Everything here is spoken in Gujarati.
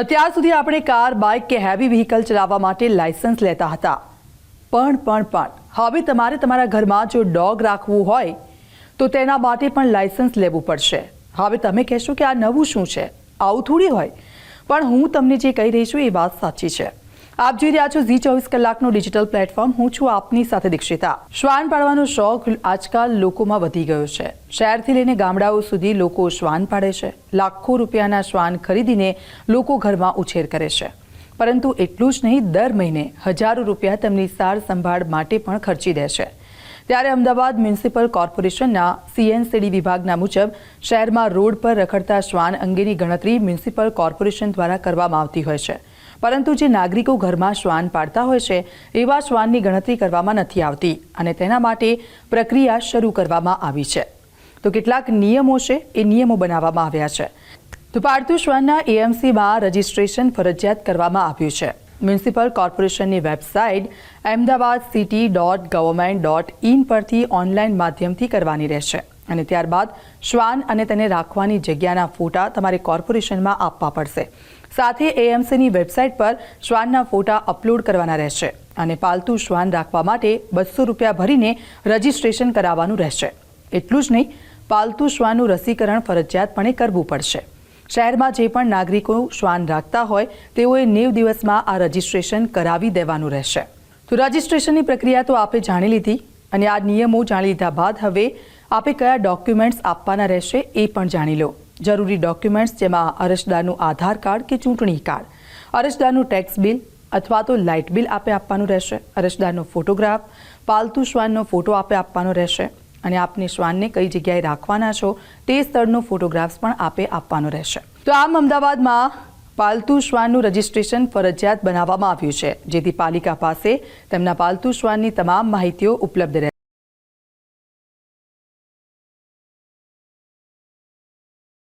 અત્યાર સુધી આપણે કાર, બાઇક કે હેવી વ્હીકલ ચલાવવા માટે લાયસન્સ લેતા હતા. પણ પણ પણ. હવે તમારે તમારા ઘરમાં જો ડોગ રાખવું હોય, તો તેના માટે પણ લાયસન્સ લેવું પડશે. હવે તમે કહેશો કે આ નવું શું છે? આવું થોડી હોય. પણ હું તમને જે કહી રહી છું એ વાત સાચી છે. આપ જોઈ રહ્યા છો ઝી ચોવીસ કલાકનું ડિજિટલ પ્લેટફોર્મ. હું છું આપની સાથે દીક્ષિતા. શ્વાન પાડવાનો શોખ આજકાલ લોકોમાં વધી ગયો છે. શહેરથી લઈને ગામડાઓ સુધી લોકો શ્વાન પાડે છે. લાખો રૂપિયાના શ્વાન ખરીદીને લોકો ઘરમાં ઉછેર કરે છે. પરંતુ એટલું જ નહીં, દર મહિને હજારો રૂપિયા તેમની સાર સંભાળ માટે પણ ખર્ચી દે છે. ત્યારે અમદાવાદ મ્યુનિસિપલ કોર્પોરેશનના સીએનસીડી વિભાગના મુજબ શહેરમાં રોડ પર રખડતા શ્વાન અંગેની ગણતરી મ્યુનિસિપલ કોર્પોરેશન દ્વારા કરવામાં આવતી હોય છે. પરંતુ જે નાગરિકો ઘરમાં શ્વાન પાડતા હોય છે, એવા શ્વાનની ગણતરી કરવામાં નથી આવતી અને તેના માટે પ્રક્રિયા શરૂ કરવામાં આવી છે. તો કેટલાક નિયમો છે, એ નિયમો બનાવવામાં આવ્યા છે. તો પાળતુ શ્વાનના એએમસીમાં રજીસ્ટ્રેશન ફરજિયાત કરવામાં આવ્યું છે. મ્યુનિસિપલ કોર્પોરેશનની website Ahmedabad city dot government dot in પરથી ઓનલાઈન માધ્યમથી કરવાની રહેશે. અને ત્યારબાદ શ્વાન અને તેને રાખવાની જગ્યાના ફોટા તમારે કોર્પોરેશનમાં આપવા પડશે. સાથે એએમસીની વેબસાઇટ પર શ્વાનના ફોટા અપલોડ કરવાના રહેશે અને પાલતુ શ્વાન રાખવા માટે બસો રૂપિયા ભરીને રજીસ્ટ્રેશન કરાવવાનું રહેશે. એટલું જ નહીં, પાલતુ શ્વાનનું રસીકરણ ફરજિયાતપણે કરવું પડશે. શહેરમાં જે પણ નાગરિકો શ્વાન રાખતા હોય, તેઓએ નેવ દિવસમાં આ રજીસ્ટ્રેશન કરાવી દેવાનું રહેશે. તો રજીસ્ટ્રેશનની પ્રક્રિયા તો આપે જાણી લીધી અને આ નિયમો જાણી લીધા બાદ હવે આપે કયા ડોક્યુમેન્ટ્સ આપવાના રહેશે એ પણ જાણી લો. જરૂરી ડોક્યુમેન્ટ્સ જેમાં અરજદારનું આધાર કાર્ડ કે ચૂંટણી કાર્ડ, અરજદારનું ટેક્સ બિલ અથવા તો લાઇટ બિલ આપે આપવાનું રહેશે, અરજદારનો ફોટોગ્રાફ, પાલતુ શ્વાનનો ફોટો આપે આપવાનો રહેશે અને આપને શ્વાનને કઈ જગ્યાએ રાખવાના છો તે સ્થળનો ફોટોગ્રાફ્સ પણ આપે આપવાનો રહેશે. તો આમ અમદાવાદમાં પાલતુ શ્વાનનું રજીસ્ટ્રેશન ફરજિયાત બનાવવામાં આવ્યું છે, જેથી પાલિકા પાસે તેમના પાલતુ શ્વાનની તમામ માહિતીઓ ઉપલબ્ધ રહે